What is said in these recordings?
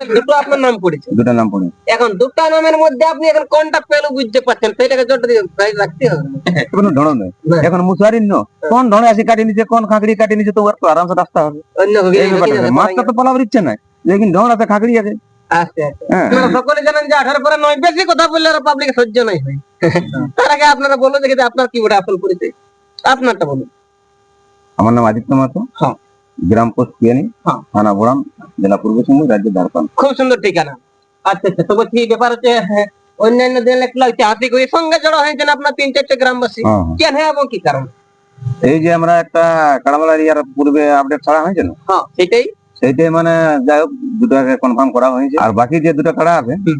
দুটো আপনার নাম পড়েছে। দুটো নাম পড়ে। এখন দুটো নামের মধ্যে আপনি এখন কোনটা পেল বুঝতে পারছেন? সেটাকে জট রাখতে হবে। কোনো ঢড় নেই না। এখন মুসারিন ন? কোন ঢড়ে আসি কাটি নিচে কোন খাঁকড়ি কাটি নিচে তো ওর তো আরামসে রাস্তা হবে। অন্য মাছটা তো পালাবার ইচ্ছে নাই লেকিন আছে খাঁকড়ি আছে। হ্যাঁ। সকলে জানেন যে আঠারো পরে নয়। বেশি কথা বললে আর পাবলিক সহ্য নাই হয় তার আগে আপনারা যে আপনার কি বলে আসল পরিচয় আপনারটা বলুন। আমার নাম আদিত্য মাতো। হ্যাঁ। গ্রাম পোস্ট পিয়ানি হ্যাঁ। থানা বোরাম জেলা পূর্ব সিংভূম রাজ্য ঝাড়খণ্ড। খুব সুন্দর ঠিকানা। আচ্ছা আচ্ছা তো বলছি ব্যাপার হচ্ছে হ্যাঁ, অন্যান্য দিন লাগল ঐতিহাসিক ওই সঙ্গে জড়ো হয়েছেন আপনার তিন চারটে গ্রামবাসী। হ্যাঁ, হ্যাঁ। কেন হ্যাঁ এবং কি কারণ? এই যে আমরা একটা কাড়ামালা এরিয়ার পূর্বে আপডেট ছাড়া হয়েছে না? হ্যাঁ সেটাই। সেইটাই মানে যাই হোক দুটাকে কনফার্ম করা হয়েছে। আর বাকি যে দুটো কাড়া আছে হুম।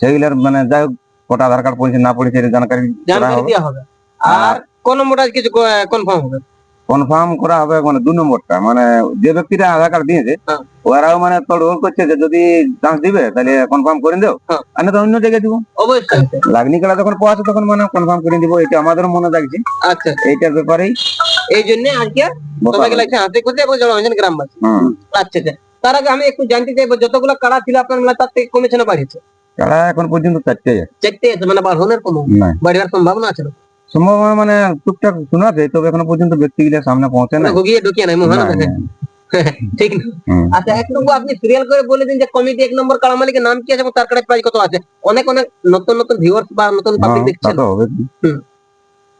সেইগুলার মানে যাই হোক কটা আধার কার্ড পড়েছে না পড়েছে জানকারি জানকারি দেওয়া হবে। আর কোন মোটা কিছু কনফার্ম হবে? কনফার্ম করা হবে মানে দু নম্বরটা। মানে যে ব্যক্তিটা আধার কার্ড দিয়েছে হ্যাঁ। ওরাও মানে তোড় করছে যে যদি চান্স দিবে তাহলে কনফার্ম করে দেও। হ্যাঁ। আর না তো অন্য জায়গায় দিব। অবশ্যই। লাগনি কাড়া যখন পাওয়া তখন মানে কনফার্ম করে দিব এটা আমাদেরও মনে লাগছে আচ্ছা। এইটার ব্যাপারেই। এই জন্য আজকে সবাইকে লাগছে হাতে করতে এবং হয়েছেন গ্রামবাসী। আচ্ছা আচ্ছা। তার আগে আমি একটু জানতে চাইব যতগুলো কাড়া ছিল আপনার মেলা তার থেকে কমেছে না বাড়িয়েছে কাড়া এখন পর্যন্ত চারটে। চারটে আছে মানে বাড়নের কোনো বাড়িবার সম্ভাবনা আছে? না সম্ভব মানে টুকটাক শোনা যায় তবে এখনও পর্যন্ত ব্যক্তিগুলো সামনে পৌঁছে না ঘুগিয়ে ঢুকিয়ে নাই মহান ঠিক। আচ্ছা একটু আপনি সিরিয়াল করে বলে দিন যে কমিটি এক নম্বর কাড়া মালিকের নাম কি আছে এবং তার কাড়ে প্রাইস কত আছে? অনেক অনেক নতুন নতুন ভিউয়ার্স বা নতুন পাবলিক হ্যাঁ, দেখছেন।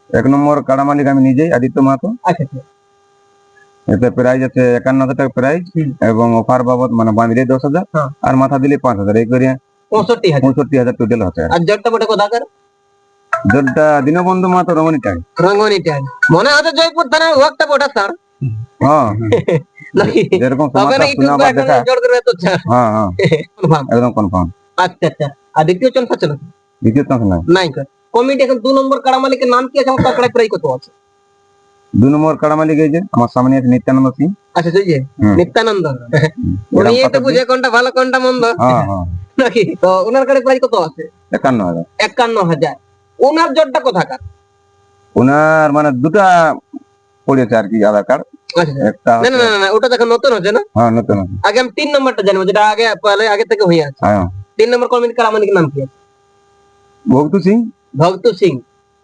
এক নম্বর কাড়া মালিক আমি নিজেই আদিত্য মাহাতো। আচ্ছা আচ্ছা। এতে প্রাইজ আছে একান্ন হাজার টাকা প্রাইজ এবং অফার বাবদ মানে বাঁধলে দশ হাজার হ্যাঁ। আর মাথা দিলে পাঁচ হাজার এই করে পঁয়ষট্টি হাজার। টোটাল হচ্ছে। আর জটটা বটে কোথাকার? মনে জয়পুর থানার ওয়াকটা স্যার? হ্যাঁ। না স্যার হ্যাঁ হ্যাঁ। একদম কনফার্ম আচ্ছা আচ্ছা। আর দ্বিতীয় জন আছে না দ্বিতীয় চান্স নাই। নাই কমিটি এখন দু নম্বর কাড়া মালিকের নাম কি আছে? কাড়ে প্রায় কত আছে? দু নম্বর কাড়া মালিক এই যে আমার সামনে আছে নিত্যানন্দ সিং। আচ্ছা যে নিত্যানন্দ। উনি তো বুঝে কোনটা ভালো কোনটা মন্দ। হ্যাঁ হ্যাঁ। নাকি? তো ওনার কাড়ে প্রায় কত আছে? একান্ন হাজার। একান্ন হাজার। ওনার জটটা কোথাকার? ওনার মানে দুটা পড়েছে আর কি আধার কার্ড। আচ্ছা একটা না না না, না ওটা দেখো নতুন হচ্ছে না? হ্যাঁ নতুন আগে আমি তিন নম্বরটা জানব যেটা আগে পহলে আগে থেকে হয়ে আছে। তিন নম্বর কমিটি কাড়া মালিকের নাম কি? আছে সিং। ভক্ত সিং।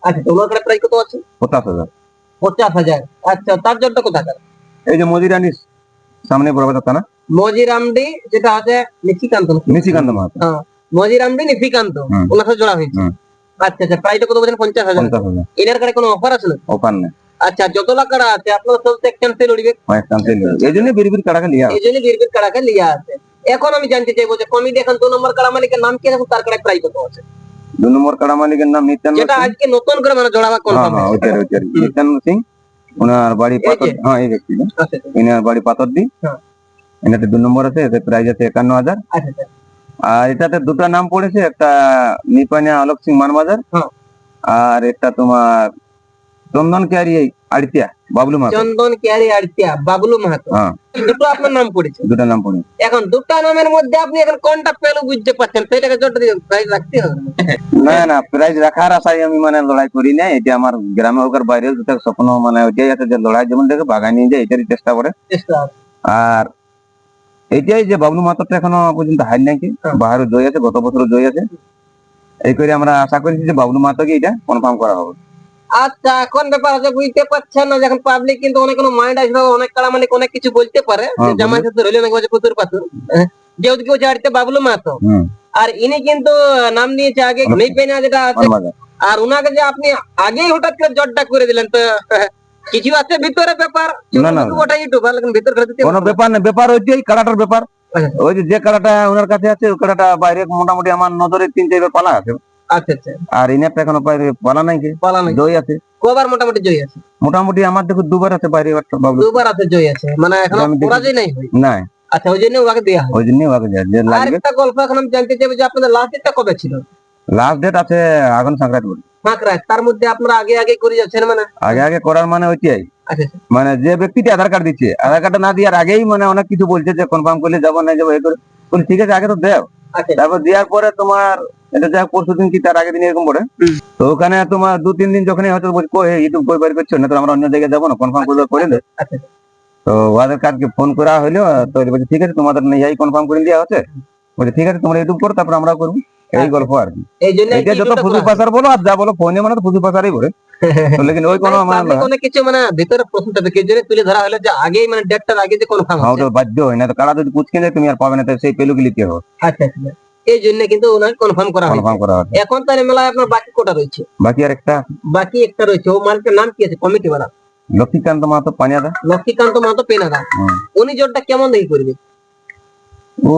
আচ্ছা তো ওনার প্রায় কত আছে? পঞ্চাশ হাজার। পঞ্চাশ হাজার। আচ্ছা তার কোথাকার? এই যে মজিরানি সামনে মজিরামডি যেটা আছে নিশিকান্ত নিশিকান্ত মাহাতো হ্যাঁ মজিরামডি নিশিকান্ত। ওনার সাথে জোড়া হয়েছে। আচ্ছা আচ্ছা প্রাইসটা কত বলছেন? পঞ্চাশ হাজার। কোনো অফার আছে না? ওখান নেই। আচ্ছা যতলা কাড়া আছে আপনার সব ক্যান্সেল উড়িবে। অনেক ক্যান্সেল এই জন্য কাড়াকে লিয়া এই জন্য কাড়াকে লিয়া আছে। এখন আমি জানতে চাইব যে কমিটি এখন দু নম্বর কাড়া মালিকের নাম কি আছে তার কাড়ায় প্রাইস কত আছে? দু নম্বর কাড়া মালিকের নাম নিত্যানন্দ যেটা আজকে নতুন করে মানে জোড়াবা হ্যাঁ কনফার্ম হ্যাঁ ওইটার ওইটার। নিত্যানন্দ সিং ওনার বাড়ি পাথর হ্যাঁ এই ব্যক্তি আচ্ছা এনার বাড়ি পাথরদি হ্যাঁ। এনাতে দু নম্বর আছে এতে প্রাইস আছে একান্ন হাজার। আচ্ছা আচ্ছা। আর এটাতে দুটো নাম পড়েছে একটা নিপানিয়া আলোক সিং মানবাজার হ্যাঁ। আর একটা তোমার চন্দন কেয়ারি আড়তিয়া বাবলু মাহাতো। চন্দন কেয়ারি আড়তিয়া বাবলু মাহাতো। হ্যাঁ। দুটো আপনার নাম পড়েছে? দুটো নাম পড়েছে। এখন দুটো নামের মধ্যে আপনি এখন কোনটা পেল বুঝতে পারছেন? সেটাকে জোট দিয়ে প্রাইস রাখতে হবে। না না প্রাইজ রাখার আশায় আমি মানে লড়াই করি না এটা আমার গ্রামে হোক আর বাইরে হোক স্বপ্ন মানে ওইটাই আছে যে লড়াই যেমন দেখে বাগাই নিয়ে যায় এটারই চেষ্টা করে। চেষ্টা আর এইটাই যে বাবলু মাতারটা এখনও পর্যন্ত হার নাকি হ্যাঁ। বাহারও জয় আছে গত বছর জয় আছে। এই করে আমরা আশা করছি যে বাবলু মাতাকে এটা কনফার্ম করা হবে। আচ্ছা এখন ব্যাপার আছে বুঝতে পারছেন না যখন পাবলিক কিন্তু অনেক কোনো মাইন্ড আসবে অনেক কালা মানে অনেক কিছু বলতে পারে। হ্যাঁ, জামাই সাথে রইলেন এক বছর পুতুর পাতুর? হ্যাঁ, যেহেতু কেউ চাড়তে বাবলু মাতো। আর ইনি কিন্তু নাম নিয়েছে আগে নেই পেনা যেটা আছে। আর উনাকে যে আপনি আগেই হঠাৎ করে জটটা করে দিলেন তো কিছু আছে ভিতরে ব্যাপার না, না, ভিতর করে দিতে কোনো ব্যাপার না ব্যাপার কাড়াটার ব্যাপার। আচ্ছা। ওই যে কাড়াটা ওনার কাছে আছে ওই কাড়াটা বাইরে মোটামুটি আমার নজরে তিন চারবার পালা আছে। আচ্ছা আচ্ছা। আর ইনারটা এখনও বাইরে পালা নাই কি? বলা নাই। জয় আছে। কবার মোটামুটি জয় আছে? মোটামুটি আমার দেখো দুবার আছে বাইরে দুবার আছে জয় আছে। মানে এখন পরাজয় নাই হয় না আচ্ছা ওই জন্য ওকে হয়। ওই জন্য ওকে যায় যে আর একটা গল্প এখন আমি জানতে চাইব যে আপনাদের লাস্ট ডেটটা কবে ছিল? লাস্ট ডেট আছে আগুন সংক্রান্তি বলে। ফাঁকরা তার মধ্যে আপনারা আগে আগে করে যাচ্ছেন মানে? আগে আগে করার মানে ওইটাই আচ্ছা মানে যে ব্যক্তিটি আধার কার্ড দিচ্ছে আধার কার্ডটা না দেওয়ার আগেই মানে অনেক কিছু বলছে যে কনফার্ম করলে যাব না যাব এই করে। ঠিক আছে আগে তো দেও। আচ্ছা। তারপর দেওয়ার পরে তোমার এটা যাই পরশু দিন কি তার আগের দিন এরকম পড়ে তো ওখানে তোমার দু তিন দিন যখন হয়তো বলছি কই ইউটিউব কই বাড়ি করছ? না তো আমরা অন্য জায়গায় যাব না কনফার্ম করবে করে দে। আচ্ছা তো ওদের কার্ডকে ফোন করা হইল তো বলছে ঠিক আছে তোমাদের নিয়ে কনফার্ম করে দেওয়া হচ্ছে। বলছে ঠিক আছে তোমরা ইউটিউব করো তারপর আমরা করব। এই গল্প আর কি। এটা যত পাসার বলো আর যা বলো ফোনে মানে তো ফুসু পাসারই বলে লেকিন ওই কোনো মানে পাবলিক অনেক কিছু মানে ভিতরে থাকে তুলে ধরা হলো যে আগেই মানে ডেটটার আগে যে কনফার্ম হ্যাঁ ওটা বাধ্য হয় না তো কারা যদি পুচকে যায় তুমি আর পাবে না তো সেই পেলুকে নিতে হবে। আচ্ছা আচ্ছা। এই জন্য কিন্তু ওনাকে কনফার্ম করা হয়েছে। কনফার্ম করা এখন তার মেলায় আপনার বাকি কোটা রয়েছে? বাকি আর একটা? বাকি একটা রয়েছে। ও মালিকের নাম কি আছে? কমিটি বালা। লক্ষ্মীকান্ত মাহাতো পানিয়াদা। লক্ষ্মীকান্ত মাহাতো পেনাদা। উনি জোরটা কেমন দেখি করবে? ও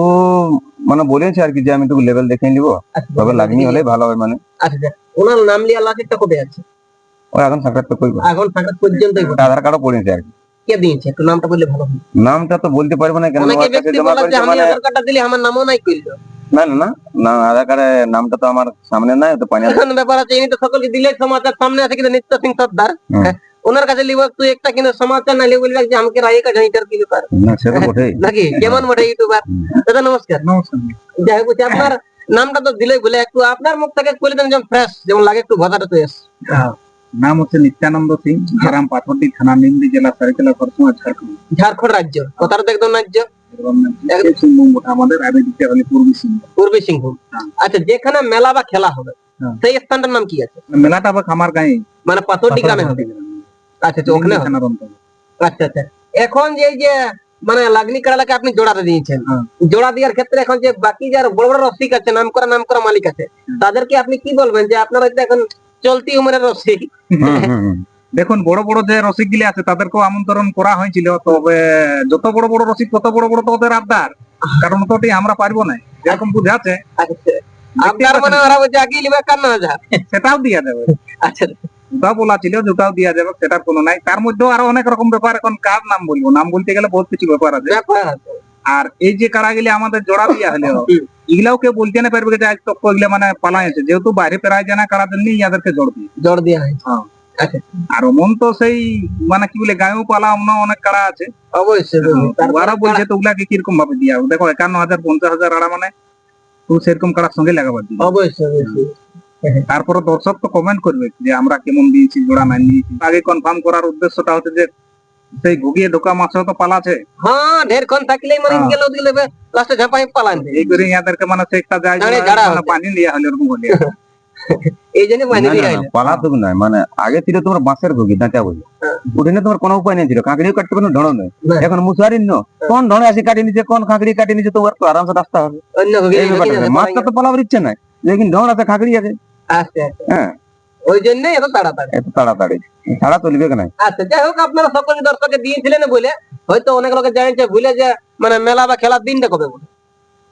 মানে বলেছে আর কি যে আমি একটু লেভেল দেখে নিবো। আচ্ছা, তবে লাগনি হলে ভালো হবে মানে। আচ্ছা ওনার নাম লিয়া কবে আছে? ও এখন তো এখন বটে। আধার কার্ডও পড়েছে আর কি। কে দিয়েছে? একটু নামটা বললে ভালো নামটা তো বলতে পারব না কেন ওর কাছে জমা করেছে আমি মানে আধার কার্ডটা দিলে আমার নামও নাই করল না না না আধার কার্ডে নামটা তো আমার সামনে নাই তো এখন ব্যাপার আছে ইনি তো সকলকে দিলে সমাচার সামনে আছে কিন্তু নিত্য সিং সর্দার। ওনার কাছে লিব তুই একটা কিন্তু সমাচার না বলবে যে আমাকে রায় কাজ এটার কি ব্যাপার? না সে তো বটেই। নাকি? কেমন বটে ইউটিউবার? দাদা নমস্কার। নমস্কার। যাই বলছি, আপনার নামটা তো দিলেই বলে একটু আপনার মুখ থেকে বলে দেন যেমন ফ্রেশ যেমন লাগে একটু ভাষাটা তো এস। নাম হচ্ছে নিত্যানন্দ সিং গ্রাম পাথরটি থানা নিমদি জেলা সারিকেলা খরসুমা ঝাড়খণ্ড। ঝাড়খণ্ড রাজ্য। কথাটা তো একদম রাজ্য। আমাদের পূর্বী সিংভূম পূর্বী সিংভূম হ্যাঁ। আচ্ছা যেখানে মেলা বা খেলা হবে হ্যাঁ। সেই স্থানটার নাম কি আছে? মেলাটা আবার আমার গায়ে মানে পাথরটি গ্রামে। হবে আচ্ছা আচ্ছা ওখানে। আচ্ছা আচ্ছা। এখন যে যে মানে লাগনি কাড়ালাকে আপনি জোড়াতে দিয়েছেন হ্যাঁ। জোড়া দেওয়ার ক্ষেত্রে এখন যে বাকি যার বড় বড় রসিক আছে নাম করা নাম করা মালিক আছে তাদেরকে আপনি কি বলবেন যে আপনারা এখন চলতি উমরের রসিক? হুম। দেখুন বড় বড় যে রসিক গুলি আছে তাদেরকেও আমন্ত্রণ করা হয়েছিল। তবে যত বড় বড় রসিক তত বড় বড় তো ওদের আবদার। কারণ অতটি আমরা পারব না। যেরকম বুঝাচ্ছে আপনার মনে ওরা বলছে আগে লিবে কান্ন সেটাও দিয়া যাবে আচ্ছা। ওটাও বলা ছিল যেটাও দিয়া যাবে সেটার কোনো নাই। তার মধ্যেও আরও অনেক রকম ব্যাপার এখন কার নাম বলব? নাম বলতে গেলে বহুত কিছু ব্যাপার আছে। আর এই যে কাড়াগুলি আমাদের জোড়া দিয়া হলো। এগুলাও কেউ বলতে না পারবে যে আজ তক এগুলা মানে পালাই আছে যেহেতু বাইরে পেরায় জানা কাড়া জন্য ইয়াদেরকে জোর দিয়ে। জোর হয়েছে হ্যাঁ। আচ্ছা আর মন তো সেই মানে কি বলে গায়েও পালা অন্য অনেক কারা আছে। অবশ্যই ওরা বলছে তো ওগুলাকে কীরকম ভাবে দিয়া? দেখো একান্ন হাজার পঞ্চাশ হাজার আড়া মানে তো সেরকম কাড়ার সঙ্গে লাগাবার অবশ্যই অবশ্যই। তারপরে দর্শক তো কমেন্ট করবে যে আমরা কেমন দিয়েছি জোড়া না নিয়েছি আগে কনফার্ম করার উদ্দেশ্যটা হচ্ছে যে সেই ঘুগিয়ে ঢোকা মাছেও তো পালা আছে হ্যাঁ ঢেরক্ষণ থাকলেই মানে হ্যাঁ। গেল দিলে লাস্টে ঝাপাই পালান। এই করে ইয়াদেরকে মানে সে একটা যায় মানে পানি লিয়া হলো এরকম হলে। এই জন্য না, বাইরে না, মানে আগে ছিল তোমার বাঁশের ঘুগি দাঁচা বলি হ্যাঁ। উঠে তোমার কোনো উপায় নেই ছিল। কাঁকড়িও কাটতে পারো ঢড়ো নেই। এখন মুসারি ন। কোন ঢড়ে আসি কাটি নিচে কোন কাঁকড়ি কাটি নিচে তোমার তো আরামসে রাস্তা হবে। অন্য ঘুগি। মাছটা তো পালাবার ইচ্ছে নাই। লেকিন ঢড় আছে কাঁকড়ি আছে। হ্যাঁ। ওই জন্যই এত তাড়াতাড়ি। এত তাড়াতাড়ি। ছাড়া চলবে কেন? আচ্ছা যাই হোক আপনারা সকল দর্শকে দিয়েছিলেন বলে হয়তো অনেক লোকে জানেন ভুলে যে মানে মেলা বা খেলার দিনটা কবে বলে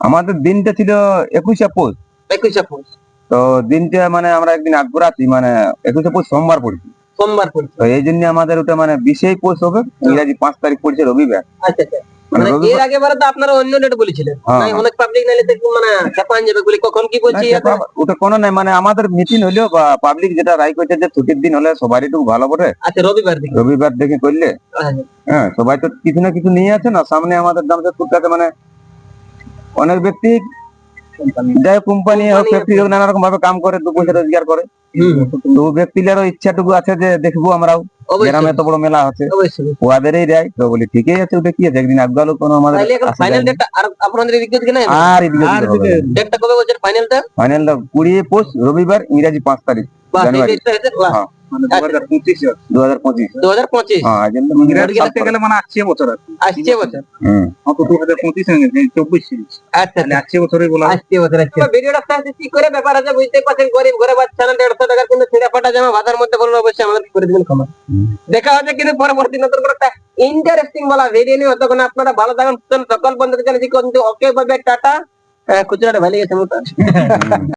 আমাদের দিনটা ছিল একুশে পৌষ। একুশে পৌষ। তো দিনটা মানে আমরা একদিন আগ আছি মানে একুশে পৌষ সোমবার পড়ছি। সোমবার পড়ছে। তো এই জন্য আমাদের ওটা মানে বিশেই পৌষ হবে। ইংরাজি পাঁচ তারিখ পড়ছে রবিবার। আচ্ছা আচ্ছা। মানে মানে রবিবার এর আগে বারে তো আপনারা অন্য ডেট বলেছিলেন। হ্যাঁ। অনেক পাবলিক নাইলে মানে চাপান যাবে বলে কখন কি বলছি ওটা কোনো নাই মানে আমাদের মিটিং হলেও বা পাবলিক যেটা রায় করছে যে ছুটির দিন হলে সবারই একটু ভালো বটে। আচ্ছা রবিবার দিকে। রবিবার দেখে করলে। আচ্ছা, হ্যাঁ সবাই তো কিছু না কিছু নিয়ে আছে না সামনে আমাদের জামশেদপুরটাতে মানে অনেক ব্যক্তি যাই কোম্পানি হোক ফ্যাক্টরি হোক নানা রকম ভাবে কাম করে দু পয়সা রোজগার করে। তো ব্যক্তিদেরও ইচ্ছাটুকু আছে যে দেখব আমরাও। গ্রামে এত বড় মেলা আছে অবশ্যই। ওয়াদেরই দেয় তো বলি ঠিকই আছে ওটা কি আছে? একদিন আগালো কোনো আমাদের ফাইনাল ডেটটা আর আপনাদের এদিকে দিকে নাই? আর এদিকে ডেটটা কবে বলছেন? ফাইনালটা ফাইনাল কুড়ি পৌষ রবিবার ইংরাজি পাঁচ তারিখ। জানুয়ারি। হ্যাঁ। মানে হ্যাঁ গেলে মানে আসছে বছর আসছে বছর। হুম। অত দু হাজার পঁচিশ গেছে চব্বিশ সিরিজ আচ্ছা তাহলে আসছে বছরই বলা আসছে বছর আসছে ভিডিওটা সাথে কি করে ব্যাপার আছে বুঝতে পারছেন গরিব ঘরে বাচ্চা না দেড়শো টাকার কিন্তু ছিঁড়া ফাটা জামা মধ্যে বলব অবশ্যই আমাদের করে দিবেন ক্ষমা। দেখা হচ্ছে কিন্তু পরবর্তী নতুন ইন্টারেস্টিং বলা ভিডিও নিয়ে। তখন আপনারা ভালো থাকুন সকল বন্ধুদের জানাচ্ছি কিন্তু ওকে ভাবে টাটা। খুচরাটা ভালো গেছে মতো